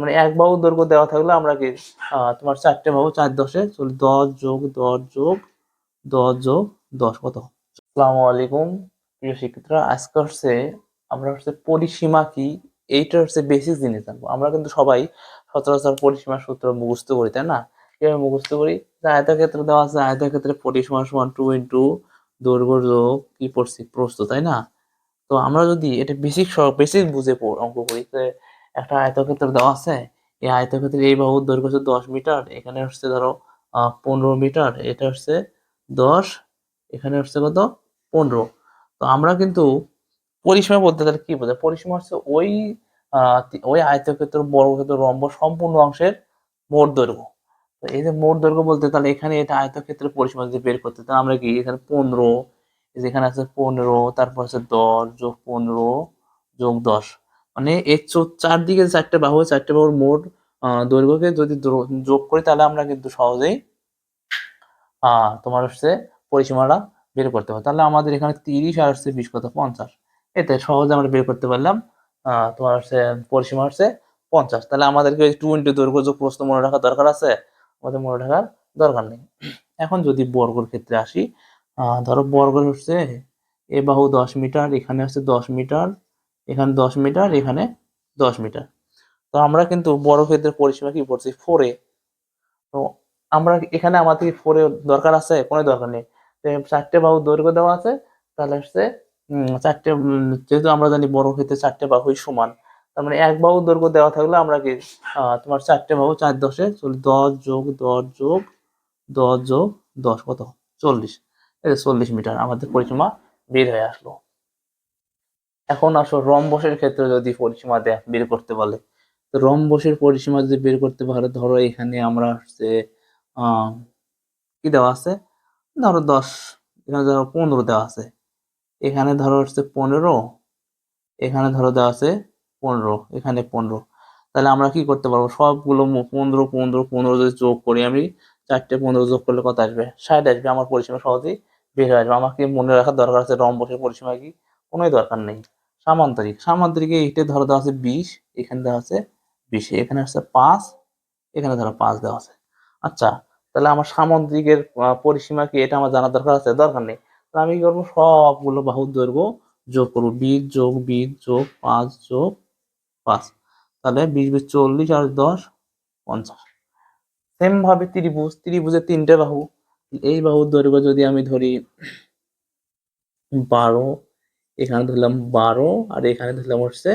মানে এক বাহু দৈর্ঘ্য দেওয়া থাকলে আমরা কি তোমার চারটে বাহু, চার দশে, চলে দশ যোগ দশ যোগ দশ যোগ দশ, কত? আসসালামু আলাইকুম, প্রিয় শিক্ষার্থীরা আজকে হচ্ছে, আমরা হচ্ছে পরিসীমা কি এইটা হচ্ছে বেসিক জিনিস জানব আমরা কিন্তু সবাই সচরাচর পরিসীমার সূত্র মুখস্থ করি, তাই না? কীভাবে মুখস্থ করি? আয়তক্ষেত্র দেওয়া আছে, আয়তক্ষেত্রে পরিসীমা সমান টু ইন্টু দৈর্ঘ্য যোগ কি পড়ছি? প্রস্থ, তাই না? তো আমরা যদি এটা বেসিক বেসিক বুঝে অঙ্ক করি একটা আয়তক্ষেত্র দেওয়া আছে। এই আয়তক্ষেত্রে এই বাহুর দৈর্ঘ্য হচ্ছে দশ মিটার, এখানে হচ্ছে ধরো পনেরো মিটার, এটা হচ্ছে দশ, এখানে হচ্ছে কত? পনেরো। তো আমরা কিন্তু পরিসীমা বলতে তাহলে কি বোঝায়? পরিসীমা হচ্ছে ওই ওই আয়তক্ষেত্র বর্গক্ষেত্র রম্ব সম্পূর্ণ অংশের মোট দৈর্ঘ্য। তো এই যে মোট দৈর্ঘ্য বলতে তাহলে এখানে এটা আয়তক্ষেত্রের পরিসীমা যদি বের করতে, তাহলে আমরা কি, এখানে পনেরো যেখানে আছে পনেরো, তারপর আছে দশ যোগ পনেরো যোগ দশ। মানে এর চারদিকে চারটে বাহু, চারটে বাহুর মোট দৈর্ঘ্যকে যদি যোগ করি তাহলে আমরা কিন্তু সহজেই তোমার হচ্ছে পরিসীমাটা বের করতে পারব। তাহলে আমাদের এখানে তিরিশ আর হচ্ছে বিশ কত? পঞ্চাশ। এতে সহজে আমরা বের করতে পারলাম তোমার হচ্ছে পরিসীমা হচ্ছে পঞ্চাশ। তাহলে আমাদেরকে টু ইন্টু দৈর্ঘ্য যোগ প্রশ্ন মনে রাখার দরকার আছে? আমাদের মনে রাখার দরকার নেই। এখন যদি বর্গর ক্ষেত্রে আসি ধরো বর্গ হচ্ছে এ বাহু দশ মিটার, এখানে হচ্ছে দশ মিটার এখানে দশ মিটার, এখানে দশ মিটার। তো আমরা কিন্তু বড় ক্ষেত্রে পরিসীমা কি পড়ছি? ফোরে তো আমরা এখানে আমাদের ফোরে দরকার আছে? কোনো দরকার নেই। চারটে বাহু দৈর্ঘ্য দেওয়া আছে, তাহলে হচ্ছে চারটে যেহেতু আমরা জানি বড় ক্ষেত্রে চারটে বাহুই সমান, তার মানে এক বাহু দৈর্ঘ্য দেওয়া থাকলে আমরা কি তোমার চারটে বাহু চার দশে দশ যোগ দশ যোগ দশ যোগ, দশ, কত? চল্লিশ। চল্লিশ মিটার আমাদের পরিসীমা বের হয়ে আসলো। এখন আসো রম্বসের ক্ষেত্রে যদি পরিসীমা দেয় বের করতে বলে, তো রম্বসের পরিসীমা যদি বের করতে পারে, ধরো এখানে আমরা হচ্ছে কি দেওয়া আছে? ধরো দশ, এখানে ধরো পনেরো দেওয়া আছে। এখানে ধরো হচ্ছে পনেরো, এখানে ধরো দেওয়া আছে পনেরো, এখানে পনেরো। তাহলে আমরা কি করতে পারব? সবগুলো পনেরো পনেরো পনেরো যদি যোগ করি আমি, চারটে পনেরো যোগ করলে কত আসবে? ষাট আসবে। আমার পরিসীমা সহজেই বের হয়ে আসবে। আমাকে মনে রাখার দরকার আছে রম্বসের পরিসীমা কি? কোনোই দরকার নেই। সামান্তরিক। সামান্তরিকে এইটা ধরো দেওয়া আছে বিশ এখানে দেওয়া আছে বিশে এখানে আছে পাঁচ এখানে ধরো পাঁচ দেওয়া আছে। আচ্ছা তাহলে আমার সামুদ্রিকের আহ, পরিসীমা কি এটা আমার জানার দরকার আছে? দরকার নেই। তাহলে আমি কি করব? সবগুলো বাহুর দৈর্ঘ্য যোগ করব। বিশ যোগ বিশ যোগ পাঁচ যোগ পাঁচ। তাহলে বিশ বিশ চল্লিশ আর দশ পঞ্চাশ। সেম ভাবে ত্রিভুজ ত্রিভুজের তিনটে বাহু। এই বাহুর দৈর্ঘ্য যদি আমি ধরি বারো এখানে ধরলাম বারো, আর এখানে ধরলাম হচ্ছে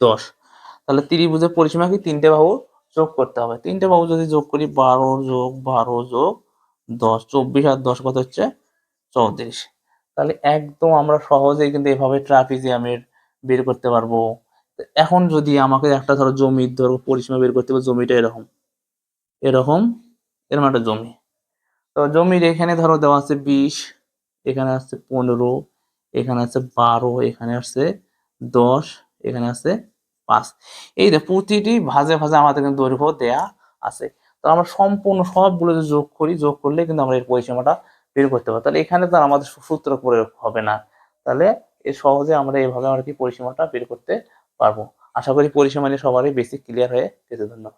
দশ। তাহলে ত্রিভুজের পরিসীমা কি তিনটে বাহু যোগ করতে হবে। তিনটে বাহু যদি যোগ করি, বারো যোগ বারো যোগ দশ, চব্বিশ আর দশ কত হচ্ছে? চৌত্রিশ। তাহলে একদম আমরা সহজেই কিন্তু এভাবে ট্রাপিজিয়ামের বের করতে পারব। এখন যদি আমাকে একটা ধরো জমির ধরো পরিসীমা বের করতে হবে, জমিটা এরকম। এরকম এরকম একটা জমি। তো জমির এখানে ধরো দেওয়া আছে বিশ, এখানে আছে পনেরো এখানে আছে বারো, এখানে আছে দশ, এখানে আছে পাঁচ। এই যে প্রতিটি ভাজে ভাজে আমাদের কিন্তু দৈর্ঘ্য দেয়া আছে। তো আমরা সম্পূর্ণ সবগুলো যদি যোগ করি, যোগ করলে কিন্তু আমরা এর পরিসীমাটা বের করতে পারি তাহলে এখানে তো আমাদের সূত্র প্রয়োগ হবে না। তাহলে এ সহজে আমরা এইভাবে আমরা কি পরিসীমাটা বের করতে পারব? আশা করি পরিসীমা নিয়ে সবারই বেসিক ক্লিয়ার হয়ে গেছে। ধন্যবাদ।